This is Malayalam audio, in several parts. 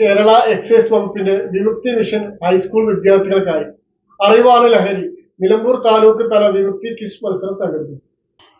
കേരള എക്സൈസ് വകുപ്പിന്റെ വിമുക്തി മിഷൻ ഹൈസ്കൂൾ വിദ്യാർത്ഥികൾക്കായി അറിവാണ് ലഹരി. നിലമ്പൂർ താലൂക്ക് തല വിമുക്തി ക്വിസ് മത്സരം സംഘടിപ്പിച്ചു.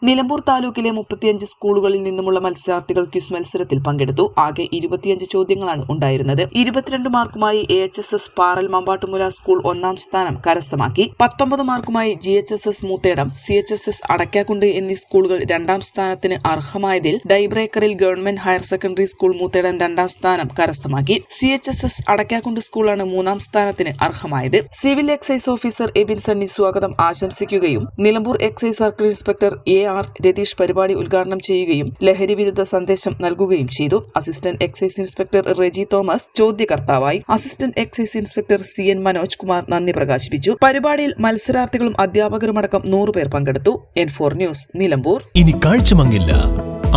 നിലമ്പൂർ താലൂക്കിലെ മുപ്പത്തിയഞ്ച് സ്കൂളുകളിൽ നിന്നുമുള്ള മത്സരാർത്ഥികൾ ക്വിസ് മത്സരത്തിൽ പങ്കെടുത്തു. ആകെ ഇരുപത്തിയഞ്ച് ചോദ്യങ്ങളാണ് ഉണ്ടായിരുന്നത്. ഇരുപത്തിരണ്ട് മാർക്കുമായി A H S S Paral Mampattumoola school ഒന്നാം സ്ഥാനം കരസ്ഥമാക്കി. പത്തൊമ്പത് മാർക്കുമായി G H S S Moothedam C H S S Adakkakundu എന്നീ സ്കൂളുകൾ രണ്ടാം സ്ഥാനത്തിന് അർഹമായതിൽ ഡൈബ്രേക്കറിൽ government higher secondary school Moothedam രണ്ടാം സ്ഥാനം കരസ്ഥമാക്കി. C H S S Adakkakundu സ്കൂളാണ് മൂന്നാം സ്ഥാനത്തിന് അർഹമായത്. Civil excise officer Abin Sunny സ്വാഗതം ആശംസിക്കുകയും Nilambur excise circle inspector A R Ratheesh പരിപാടി ഉദ്ഘാടനം ചെയ്യുകയും ലഹരി വിരുദ്ധ സന്ദേശം നൽകുകയും ചെയ്തു. Assistant excise inspector Reji Thomas ചോദ്യകർത്താവായി. Assistant excise inspector C N Manoj Kumar നന്ദി പ്രകാശിപ്പിച്ചു. പരിപാടിയിൽ മത്സരാർത്ഥികളും അധ്യാപകരുമടക്കം നൂറുപേർ പങ്കെടുത്തു. N four news Nilambur. ഇനി കാഴ്ചമങ്ങില്ല.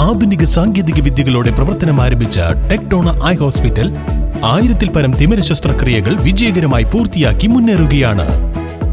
ആധുനിക സാങ്കേതിക വിദ്യകളോടെ പ്രവർത്തനം ആരംഭിച്ച ടെക്ടോണ ഐ ഹോസ്പിറ്റൽ ആയിരത്തിൽ പരം തിമിര ശസ്ത്രക്രിയകൾ വിജയകരമായി പൂർത്തിയാക്കി മുന്നേറുകയാണ്.